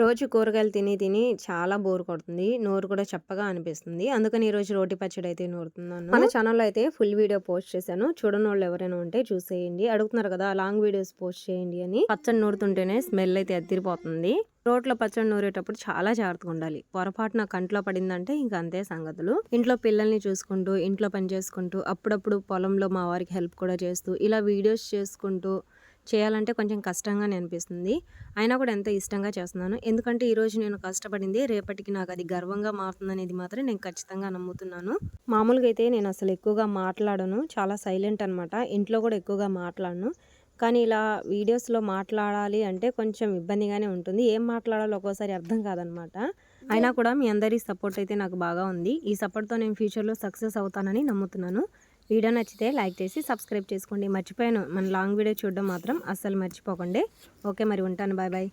రోజు కూరగాయలు తిని తిని చాలా బోర్ కొడుతుంది. నోరు కూడా చప్పగా అనిపిస్తుంది. అందుకని ఈ రోజు రోటి పచ్చడి అయితే నూరుతున్నాను. మన ఛానల్లో అయితే ఫుల్ వీడియో పోస్ట్ చేశాను. చూడని వాళ్ళు ఎవరైనా ఉంటే చూసేయండి అడుగుతున్నారు కదా లాంగ్ వీడియోస్ పోస్ట్ చేయండి అని. పచ్చడి నూరుతుంటేనే స్మెల్ అయితే అద్దరిపోతుంది రోట్లో పచ్చడి నూరేటప్పుడు చాలా జాగ్రత్తగా ఉండాలి. పొరపాటున కంట్లో పడిందంటే ఇంకా అంతే సంగతులు. ఇంట్లో పిల్లల్ని చూసుకుంటూ ఇంట్లో పని చేసుకుంటూ అప్పుడప్పుడు పొలంలో మా వారికి హెల్ప్ కూడా చేస్తూ ఇలా వీడియోస్ చేసుకుంటూ చేయాలంటే కొంచెం కష్టంగానే అనిపిస్తుంది. అయినా కూడా ఎంతో ఇష్టంగా చేస్తున్నాను. ఎందుకంటే ఈరోజు నేను కష్టపడింది రేపటికి నాకు అది గర్వంగా మారుతుంది అనేది మాత్రం నేను ఖచ్చితంగా నమ్ముతున్నాను. మామూలుగా అయితే నేను అసలు ఎక్కువగా మాట్లాడను. చాలా సైలెంట్ అనమాట ఇంట్లో కూడా ఎక్కువగా మాట్లాడను. కానీ ఇలా వీడియోస్లో మాట్లాడాలి అంటే కొంచెం ఇబ్బందిగానే ఉంటుంది. ఏం మాట్లాడాలో ఒక్కోసారి అర్థం కాదనమాట అయినా కూడా మీ అందరి సపోర్ట్ అయితే నాకు బాగా ఉంది. ఈ సపోర్ట్తో నేను ఫ్యూచర్లో సక్సెస్ అవుతానని నమ్ముతున్నాను. వీడియో నచ్చితే లైక్ చేసి సబ్స్క్రైబ్ చేసుకోండి. మర్చిపోయాను. మన లాంగ్ వీడియో చూడడం మాత్రం అస్సలు మర్చిపోకండి. ఓకే మరి ఉంటాను. Bye bye.